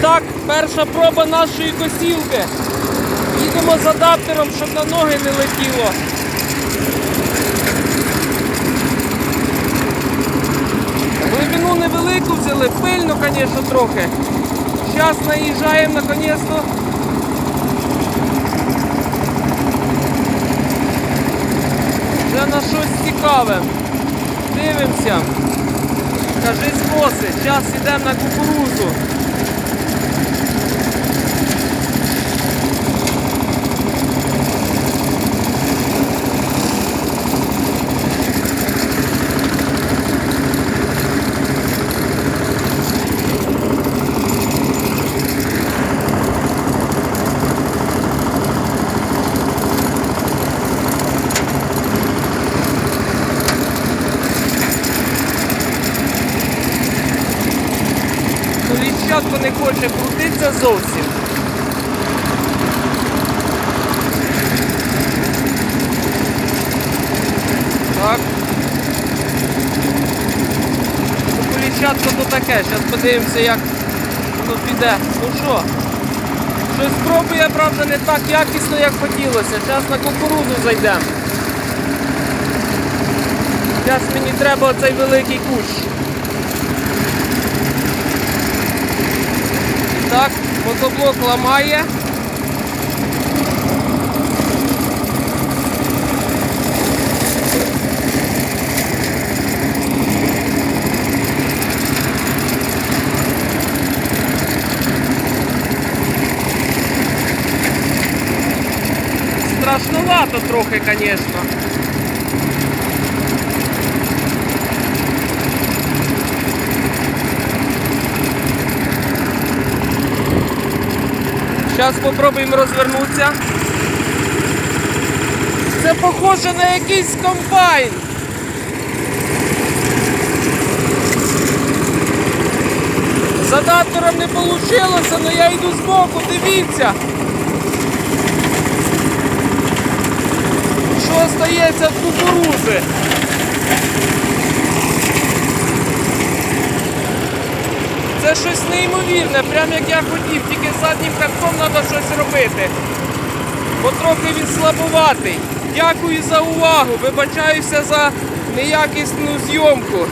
Так, перша проба нашої косілки. Їдемо з адаптером, щоб на ноги не летіло. Глибину невелику взяли, пильно, звісно, трохи. Зараз наїжджаємо наконець-то. Вже на щось цікаве. Дивимося. Кажись коси, зараз йдемо на кукурузу. Коліщатко не хоче крутитися зовсім. Так. Коліщатко то таке, зараз подивимося, як воно піде. Ну що? Щось спробує, правда, не так якісно, як хотілося. Зараз на кукурузу зайдемо. Зараз мені треба оцей великий кущ. Так, мотоблок ламає. Страшновато трохи, звісно. Зараз спробуємо розвернутися. Це похоже на якийсь комбайн. З адаптером не вийшло, але я йду збоку, дивіться. Що стається в кукурузи? Це щось неймовірне, прямо як я хотів, тільки заднім катком треба щось робити. Бо трохи він слабуватий. Дякую за увагу. Вибачаюся за неякісну зйомку.